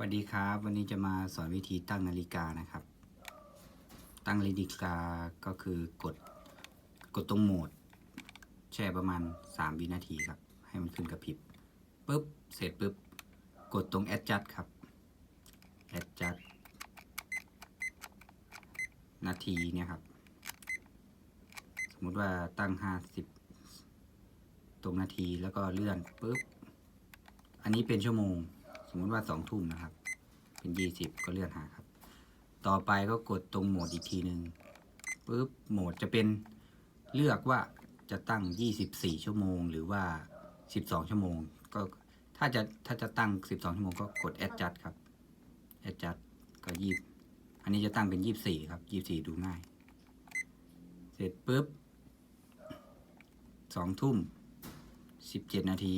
สวัสดีครับ วันนี้จะมาสอนวิธีตั้งนาฬิกานะครับ ตั้งนาฬิกาก็คือกดกดตรงโหมด แช่ประมาณ 3 วินาทีครับ ให้มันขึ้นกระพริบปุ๊บ เสร็จปุ๊บ กดตรง adjust ครับ adjust นาทีเนี่ยครับ สมมติว่าตั้ง 50 ตรงนาทีแล้วก็เลื่อนปุ๊บ อันนี้เป็นชั่วโมง สมมติว่าสองทุ่มนะครับ เป็นยี่สิบก็เลื่อนหาครับ ต่อไปก็กดตรงโหมดอีกทีหนึ่งปุ๊บโหมดจะเป็นเลือกว่าจะตั้ง 24 ชั่วโมง หรือว่า 12 ชั่วโมง ก็ถ้าจะถ้าจะตั้ง 12 ชั่วโมงก็กด adjust ครับ adjust ก็ยี่อันนี้จะตั้งเป็น 24 ครับ 24 ดูง่าย เสร็จปุ๊บสองทุ่ม 17 นาที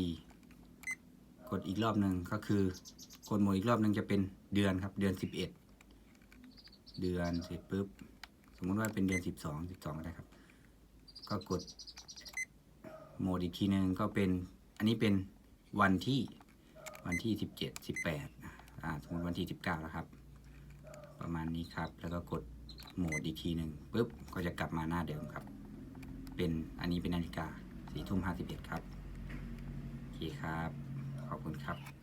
กดอีกรอบหนึ่งก็คือกดโหมดอีกรอบหนึ่งจะเป็นเดือนครับ เดือนสิบเอ็ดเดือนเสร็จปุ๊บสมมุติว่าเป็นเดือนสิบสองสิบสองก็ได้ครับ ก็กดโหมดอีกทีหนึ่งก็เป็นอันนี้เป็นวันที่วันที่สิบเจ็ดสิบแปดอ่าสมมติวันที่สิบเก้าแล้วครับ ประมาณนี้ครับ แล้วก็กดโหมดอีกทีหนึ่งปุ๊บก็จะกลับมาหน้าเดิมครับ เป็นอันนี้เป็นนาฬิกาสี่ทุ่มห้าสิบเอ็ดครับโอเคครับ ขอบคุณครับ